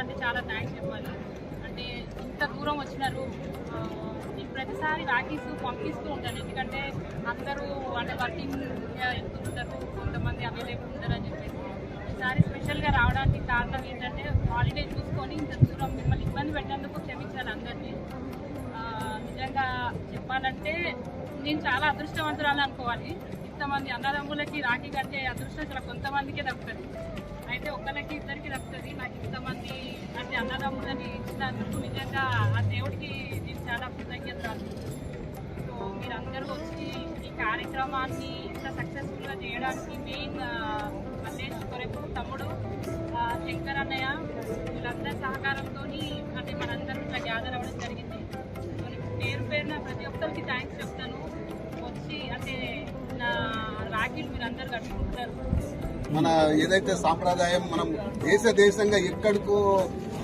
అంటే చాలా థ్యాంక్స్ చెప్పాలి. అంటే ఇంత దూరం వచ్చినారు నేను ప్రతిసారి రాఖీస్ పంపిస్తూ ఉంటాను ఎందుకంటే అందరూ అంటే వర్కింగ్ వెళ్తుంటారు కొంతమంది అవైలబుల్ ఉంటారు అని చెప్పేసి. ఈసారి స్పెషల్గా రావడానికి కారణం ఏంటంటే హాలిడే చూసుకొని ఇంత దూరం మిమ్మల్ని ఇబ్బంది పెట్టినందుకు క్షమించాలి అందరినీ. నిజంగా చెప్పాలంటే నేను చాలా అదృష్టవంతురాలు అనుకోవాలి. ఇంతమంది అన్నదమ్ములకి రాఖీ కట్టే అదృష్టం చాలా కొంతమందికే దక్కుతుంది. అయితే ఒక్కరికి ఇద్దరికి దక్కుతుంది. నాకు అన్నదమ్ములని నిజంగా ఆ దేవుడికి నేను చాలా కృతజ్ఞతలు. సో మీరందరూ వచ్చి ఈ కార్యక్రమాన్ని ఇంత సక్సెస్ఫుల్గా చేయడానికి మెయిన్ మల్లేష్ కొరకు తమ్ముడు శంకర్ అన్నయ్య వీళ్ళందరి సహకారంతో అంటే మనందరూ ఇట్లా గ్యాదర్ అవ్వడం జరిగింది. సో పేరు పేరున ప్రతి ఒక్కరికి థ్యాంక్స్ చెప్తాను. వచ్చి అంటే నా రాఖీలు మీరందరూ కట్టుకుంటారు. మన ఏదైతే సాంప్రదాయం మనం దేశ దేశంగా ఎక్కడికో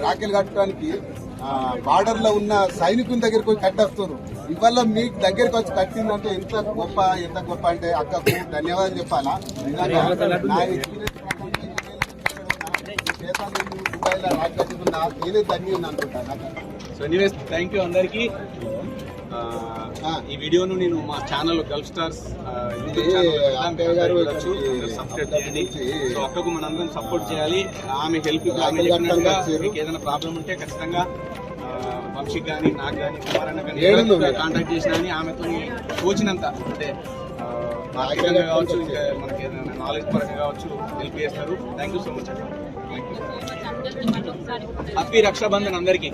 రాఖీలు కట్టడానికి బార్డర్లో ఉన్న సైనికుల దగ్గరికి పోయి కట్టేస్తారు ఇవాళ మీకు దగ్గరికి వచ్చి కట్టిందంటే ఎంత గొప్ప ఎంత గొప్ప అంటే అక్కకు ధన్యవాదాలు చెప్పాలా? నిజంగా నేనే ధన్యం అనుకుంటాను. సో ఎనీవేస్ థ్యాంక్ యూ అందరికి. ఈ వీడియోను నేను మా ఛానల్ గల్ఫ్ స్టార్స్ సబ్స్క్రైబ్ చేయండి. సో అక్కకు మనందరం సపోర్ట్ చేయాలి. ఆమె హెల్ప్ ఆమె చెప్పినట్టుగా మీకు ఏదైనా ప్రాబ్లం ఉంటే ఖచ్చితంగా ఆ, వంశీకి కానీ నాకు కానీ కుమారన్న కానీ. కాంటాక్ట్ చేసినా అని ఆమెతో తోచినంత. అంటే ఆ, ఆర్థికంగా కావచ్చు ఇంకా మనకి ఏదైనా నాలెడ్జ్ పరంగా కావచ్చు హెల్ప్ చేస్తారు. థ్యాంక్ యూ సో మచ్ ఒకసారి హ్యాపీ రక్షాబంధన్ అందరికీ.